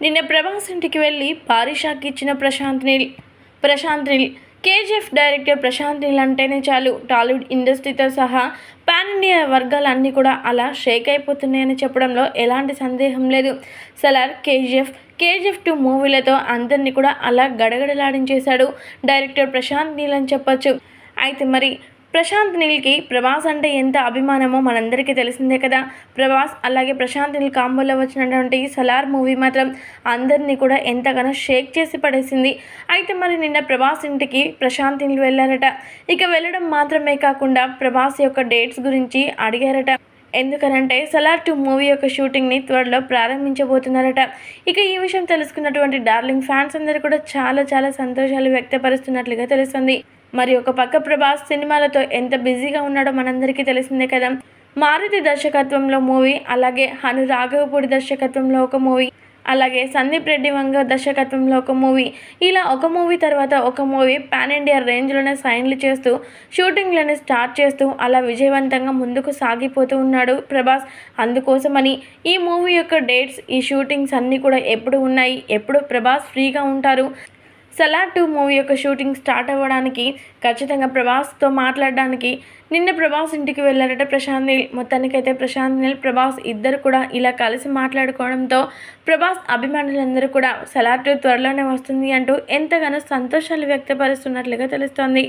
నిన్న ప్రభాస్ ఇంటికి వెళ్ళి పారిషాక్ ఇచ్చిన ప్రశాంత్ నీల్ ప్రశాంత్ నీల్ కేజీఎఫ్ డైరెక్టర్ ప్రశాంత్ నీల్ అంటేనే చాలు. టాలీవుడ్ ఇండస్ట్రీతో సహా పాన్ ఇండియా వర్గాలన్నీ కూడా అలా షేక్ అయిపోతున్నాయని చెప్పడంలో ఎలాంటి సందేహం లేదు. సలార్ కేజీఎఫ్ కేజీఎఫ్ టూ మూవీలతో అందరినీ కూడా అలా గడగడలాడించేశాడు డైరెక్టర్ ప్రశాంత్ నీల్ అని చెప్పొచ్చు. అయితే మరి ప్రశాంత్ నీల్కి ప్రభాస్ అంటే ఎంత అభిమానమో మనందరికీ తెలిసిందే కదా. ప్రభాస్ అలాగే ప్రశాంత్ నీల్ కాంబోలో వచ్చినటువంటి సలార్ మూవీ మాత్రం అందరినీ కూడా ఎంతగానో షేక్ చేసి పడేసింది. అయితే మరి నిన్న ప్రభాస్ ఇంటికి ప్రశాంత్ నీల్ వెళ్ళారట. ఇక వెళ్ళడం మాత్రమే కాకుండా ప్రభాస్ యొక్క డేట్స్ గురించి అడిగారట. ఎందుకనంటే సలార్ టూ మూవీ యొక్క షూటింగ్ని త్వరలో ప్రారంభించబోతున్నారట. ఇక ఈ విషయం తెలుసుకున్నటువంటి డార్లింగ్ ఫ్యాన్స్ అందరూ కూడా చాలా చాలా సంతోషాలు వ్యక్తపరుస్తున్నట్లుగా తెలుస్తుంది. మరి ఒక పక్క ప్రభాస్ సినిమాలతో ఎంత బిజీగా ఉన్నాడో మనందరికీ తెలిసిందే కదా. మారుతి దర్శకత్వంలో మూవీ అలాగే హను రాఘవపూడి దర్శకత్వంలో ఒక మూవీ అలాగే సందీప్ రెడ్డి వంగ దర్శకత్వంలో ఒక మూవీ. ఇలా ఒక మూవీ తర్వాత ఒక మూవీ పాన్ ఇండియా రేంజ్లోనే సైన్లు చేస్తూ షూటింగ్లను స్టార్ట్ చేస్తూ అలా విజయవంతంగా ముందుకు సాగిపోతూ ఉన్నాడు ప్రభాస్. అందుకోసమని ఈ మూవీ యొక్క డేట్స్ ఈ షూటింగ్స్ అన్నీ కూడా ఎప్పుడు ఉన్నాయి ఎప్పుడు ప్రభాస్ ఫ్రీగా ఉంటారు సలార్ టూ మూవీ యొక్క షూటింగ్ స్టార్ట్ అవ్వడానికి ఖచ్చితంగా ప్రభాస్తో మాట్లాడడానికి నిన్న ప్రభాస్ ఇంటికి వెళ్ళారట ప్రశాంత్ నీల్. మొత్తానికైతే ప్రశాంత్ నీల్ ప్రభాస్ ఇద్దరు కూడా ఇలా కలిసి మాట్లాడుకోవడంతో ప్రభాస్ అభిమానులందరూ కూడా సలార్ టూ త్వరలోనే వస్తుంది అంటూ ఎంతగానో సంతోషాలు వ్యక్తపరుస్తున్నట్లుగా తెలుస్తోంది.